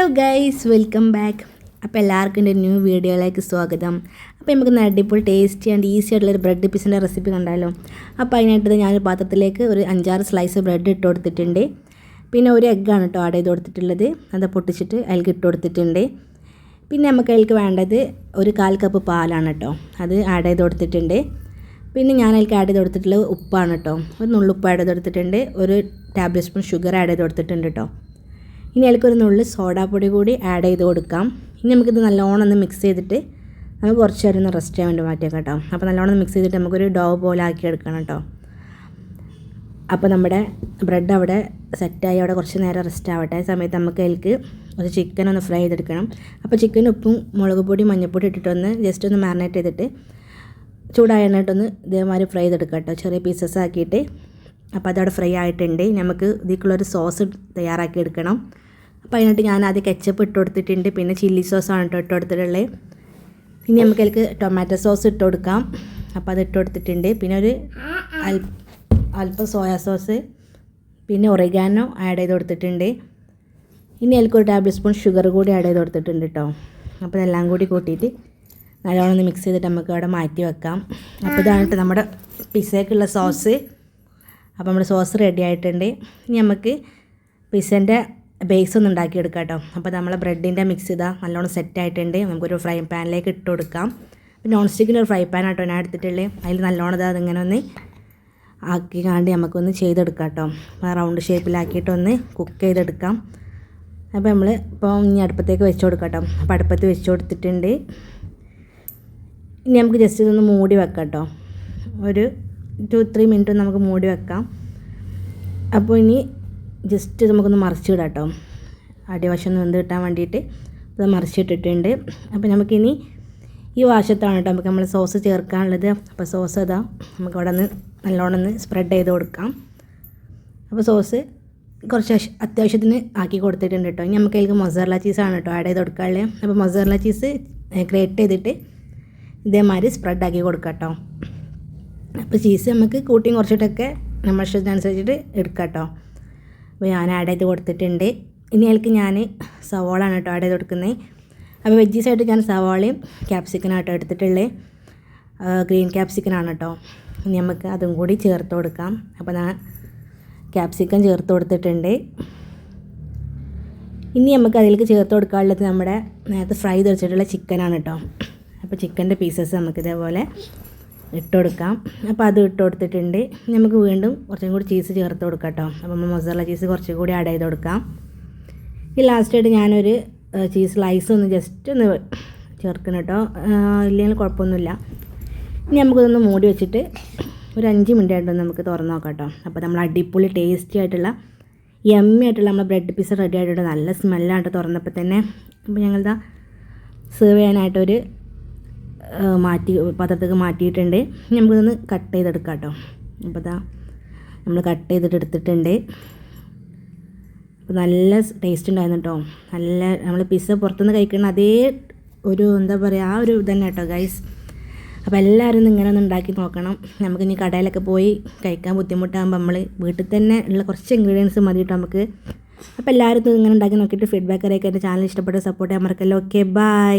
Hello guys welcome back അപ്പോൾ എല്ലാവർക്കും എന്റെ ന്യൂ വീഡിയോയിലേക്ക് സ്വാഗതം. അപ്പോൾ നമുക്ക് അടിപൊളി ടേസ്റ്റി ആൻഡ് ഈസി ആയിട്ടുള്ളൊരു ബ്രെഡ് പീസിന്റെ റെസിപ്പി കണ്ടാലോ. അപ്പോൾ അതിനായിട്ട് ഞാനൊരു പാത്രത്തിലേക്ക് ഒരു അഞ്ചാറ് സ്ലൈസ് ബ്രെഡ് ഇട്ട് കൊടുത്തിട്ടുണ്ട്. പിന്നെ ഒരു എഗ്ഗാണ് കേട്ടോ ആഡ് ചെയ്ത് കൊടുത്തിട്ടുള്ളത്. അത് പൊട്ടിച്ചിട്ട് അതിലേക്ക് ഇട്ട് കൊടുത്തിട്ടുണ്ട്. പിന്നെ നമുക്ക് അതിലേക്ക് വേണ്ടത് ഒരു കാൽ കപ്പ് പാലാണ് കേട്ടോ. അത് ആഡ് ചെയ്ത് കൊടുത്തിട്ടുണ്ട്. പിന്നെ ഞാൻ അതിലേക്ക് ആഡ് ചെയ്ത് കൊടുത്തിട്ടുള്ളത് ഉപ്പാണ് കേട്ടോ. ഒരു നുള്ളുപ്പ് ആഡ് ചെയ്ത് കൊടുത്തിട്ടുണ്ട്. ഒരു ടേബിൾ സ്പൂൺ ഷുഗർ ആഡ് ചെയ്ത് കൊടുത്തിട്ടുണ്ട് കേട്ടോ. ഇനി അതിലേക്ക് ഒരു നുള്ളി സോഡാപ്പൊടി കൂടി ആഡ് ചെയ്ത് കൊടുക്കാം. ഇനി നമുക്കിത് നല്ലോണം ഒന്ന് മിക്സ് ചെയ്തിട്ട് നമുക്ക് കുറച്ച് നേരം ഒന്ന് റെസ്റ്റ് ചെയ്യാൻ വേണ്ടി മാറ്റിയേക്കാം കേട്ടോ. അപ്പോൾ നല്ലോണം മിക്സ് ചെയ്തിട്ട് നമുക്കൊരു ഡോ പോലെ ആക്കി എടുക്കണം കേട്ടോ. അപ്പോൾ നമ്മുടെ ബ്രെഡ് അവിടെ സെറ്റായി അവിടെ കുറച്ച് നേരം റെസ്റ്റ് ആവട്ടെ. സമയത്ത് നമുക്ക് അതിലേക്ക് ഒരു ചിക്കൻ ഒന്ന് ഫ്രൈ ചെയ്തെടുക്കണം. അപ്പോൾ ചിക്കൻ ഉപ്പും മുളക് പൊടി മഞ്ഞൾപ്പൊടി ഇട്ടിട്ടൊന്ന് ജസ്റ്റ് ഒന്ന് മാറിനേറ്റ് ചെയ്തിട്ട് ചൂടായ എണ്ണയിട്ടൊന്ന് ഇതേമാതിരി ഫ്രൈ ചെയ്തെടുക്കാം കേട്ടോ. ചെറിയ പീസസ് ആക്കിയിട്ട് അപ്പോൾ അതവിടെ ഫ്രൈ ആയിട്ടുണ്ട്. നമുക്ക് ഇതിലേക്കുള്ളൊരു സോസ് തയ്യാറാക്കി എടുക്കണം അപ്പോൾ അതിനായിട്ട് ഞാൻ ആദ്യം കെച്ചപ്പ് ഇട്ട് കൊടുത്തിട്ടുണ്ട്. പിന്നെ ചില്ലി സോസാണ് കേട്ടോ ഇട്ട് കൊടുത്തിട്ടുള്ളത്. ഇനി നമുക്ക് അതിലേക്ക് ടൊമാറ്റോ സോസ് ഇട്ട് കൊടുക്കാം. അപ്പോൾ അത് ഇട്ട് കൊടുത്തിട്ടുണ്ട്. പിന്നെ ഒരു അല്പം സോയാ സോസ് പിന്നെ ഒറിഗാനോ ആഡ് ചെയ്ത് കൊടുത്തിട്ടുണ്ട്. ഇനി അതിലേക്ക് ഒരു ടേബിൾ സ്പൂൺ ഷുഗർ കൂടി ആഡ് ചെയ്ത് കൊടുത്തിട്ടുണ്ട് കേട്ടോ. അപ്പോൾ ഇതെല്ലാം കൂടി കൂട്ടിയിട്ട് നല്ലോണം ഒന്ന് മിക്സ് ചെയ്തിട്ട് നമുക്ക് അവിടെ മാറ്റി വെക്കാം. അപ്പോൾ ഇതാണ് നമ്മുടെ പിസയ്ക്കുള്ള സോസ്. അപ്പോൾ നമ്മുടെ സോസ് റെഡി ആയിട്ടുണ്ട്. ഇനി നമുക്ക് പിസ്സന്റെ ബേസ് ഒന്ന് ഉണ്ടാക്കിയെടുക്കാം കേട്ടോ. അപ്പോൾ നമ്മളെ ബ്രെഡിന്റെ മിക്സ് ഇതാ നല്ലോണം സെറ്റ് ആയിട്ടുണ്ട്. നമുക്കൊരു ഫ്രൈ പാനിലേക്ക് ഇട്ട് കൊടുക്കാം. നോൺ സ്റ്റിക്കിന്റെ ഒരു ഫ്രൈ പാൻ ആട്ടോ ഞാൻ എടുത്തിട്ടുള്ളത് അതിൽ നല്ലോണം ഇതാ അതിങ്ങനെ ഒന്ന് ആക്കി കാണ്ട് നമുക്കൊന്ന് ചെയ്തെടുക്കാം കേട്ടോ. റൗണ്ട് ഷേപ്പിലാക്കിയിട്ടൊന്ന് കുക്ക് ചെയ്തെടുക്കാം. അപ്പോൾ നമ്മൾ ഇപ്പോൾ ഇനി അടുപ്പത്തേക്ക് വെച്ച് കൊടുക്കാം കേട്ടോ. അപ്പോൾ അടുപ്പത്ത് വെച്ച് കൊടുത്തിട്ടുണ്ട്. ഇനി നമുക്ക് ജസ്റ്റ് ഇതൊന്ന് മൂടി വെക്കാം കേട്ടോ. ഒരു ടു ത്രീ മിനിറ്റ് നമുക്ക് മൂടി വെക്കാം. അപ്പോൾ ഇനി ജസ്റ്റ് നമുക്കൊന്ന് മറിച്ചിടാം കേട്ടോ അടിവശം വെന്ത് കിട്ടാൻ വേണ്ടിയിട്ട് അത് മറിച്ചിട്ടിട്ടുണ്ട്. അപ്പോൾ നമുക്കിനി ഈ വശത്താണ് കേട്ടോ നമുക്ക് നമ്മൾ സോസ് ചേർക്കാനുള്ളത്. അപ്പോൾ സോസ് അതാ നമുക്ക് അവിടെ നിന്ന് നല്ലോണം സ്പ്രെഡ് ചെയ്ത് കൊടുക്കാം. അപ്പോൾ സോസ് കുറച്ച് അത്യാവശ്യത്തിന് ആക്കി കൊടുത്തിട്ടുണ്ട് കേട്ടോ. ഇനി നമുക്ക് അതിലേക്ക് മൊസറല ചീസാണ് കേട്ടോ ആഡ് ചെയ്ത് കൊടുക്കാനുള്ളത് അപ്പോൾ മൊസറല ചീസ് ഗ്രേറ്റ് ചെയ്തിട്ട് ഇതേമാതിരി സ്പ്രെഡ് ആക്കി കൊടുക്കാം കേട്ടോ. അപ്പോൾ ചീസ് നമുക്ക് കൂട്ടിയും കുറച്ചിട്ടൊക്കെ നമ്മൾ ഇഷ്ടത്തിനനുസരിച്ചിട്ട് എടുക്കാം കേട്ടോ അപ്പോൾ ഞാൻ ആഡ് ചെയ്ത് കൊടുത്തിട്ടുണ്ട്. ഇനി അതിലേക്ക് ഞാൻ സവാളാണ് കേട്ടോ ആഡ് ചെയ്ത് കൊടുക്കുന്നത് അപ്പോൾ വെജീസായിട്ട് ഞാൻ സവാളയും ക്യാപ്സിക്കനാട്ടോ എടുത്തിട്ടുള്ളത് ഗ്രീൻ ക്യാപ്സിക്കനാണ് കേട്ടോ ഇനി നമുക്ക് അതും കൂടി ചേർത്ത് കൊടുക്കാം. അപ്പോൾ ഞാൻ ക്യാപ്സിക്കൻ ചേർത്ത് കൊടുത്തിട്ടുണ്ട്. ഇനി നമുക്ക് അതിലേക്ക് ചേർത്ത് കൊടുക്കാനുള്ളത് നമ്മുടെ നേരത്തെ ഫ്രൈ തെറിച്ചിട്ടുള്ള ചിക്കനാണ് കേട്ടോ അപ്പോൾ ചിക്കന്റെ പീസസ് നമുക്ക് ഇതേപോലെ ഇട്ട് കൊടുക്കാം അപ്പോൾ അത് ഇട്ട് കൊടുത്തിട്ടുണ്ട് നമുക്ക് വീണ്ടും കുറച്ചും കൂടി ചീസ് ചേർത്ത് കൊടുക്കാം കേട്ടോ അപ്പോൾ നമ്മൾ മസാല ചീസ് കുറച്ചും കൂടി ആഡ് ചെയ്ത് കൊടുക്കാം. ഈ ലാസ്റ്റായിട്ട് ഞാനൊരു ചീസ് സ്ലൈസ് ഒന്ന് ജസ്റ്റ് ഒന്ന് ചേർക്കണം കേട്ടോ. ഇല്ലെങ്കിൽ കുഴപ്പമൊന്നുമില്ല. ഇനി നമുക്കിതൊന്ന് മൂടി വെച്ചിട്ട് ഒരു അഞ്ച് മിനിറ്റ് ആയിട്ടൊന്ന് നമുക്ക് തുറന്ന് നോക്കാം കേട്ടോ. അപ്പോൾ നമ്മൾ അടിപൊളി ടേസ്റ്റി ആയിട്ടുള്ള യമ്മി ആയിട്ടുള്ള നമ്മുടെ ബ്രെഡ് പീസ് റെഡി ആയിട്ടുണ്ട്. നല്ല സ്മെല്ലാണ് തുറന്നപ്പോൾ തന്നെ. അപ്പോൾ ഞങ്ങളിതാ സെർവ് ചെയ്യാനായിട്ടൊരു മാറ്റി പാത്രത്തേക്ക് മാറ്റിയിട്ടുണ്ട്. നമുക്കിതൊന്ന് കട്ട് ചെയ്തെടുക്കാം കേട്ടോ. അപ്പോൾ ഇതാ നമ്മൾ കട്ട് ചെയ്തിട്ട് എടുത്തിട്ടുണ്ട്. അപ്പോൾ നല്ല ടേസ്റ്റ് ഉണ്ടായിരുന്നു കേട്ടോ. നല്ല നമ്മൾ പിസ്സ പുറത്തുനിന്ന് കഴിക്കുന്ന അതേ ഒരു എന്താ പറയുക ആ ഒരു ഇതന്നെ കേട്ടോ ഗൈസ് അപ്പോൾ എല്ലാവരും ഇങ്ങനെ ഒന്ന് ഉണ്ടാക്കി നോക്കണം. നമുക്ക് ഇനി കടയിലൊക്കെ പോയി കഴിക്കാൻ ബുദ്ധിമുട്ടാകുമ്പോൾ നമ്മൾ വീട്ടിൽ തന്നെ ഉള്ള കുറച്ച് ഇൻഗ്രീഡിയൻസ് മതി കേട്ടോ നമുക്ക്. അപ്പോൾ എല്ലാവരും ഇങ്ങനെ ഉണ്ടാക്കി നോക്കിയിട്ട് ഫീഡ്ബാക്ക് അറിയിക്കാൻ എന്റെ ചാനൽ ഇഷ്ടപ്പെട്ട സപ്പോർട്ട് ചെയ്യാൻ മറക്കല്ലോ. Okay bye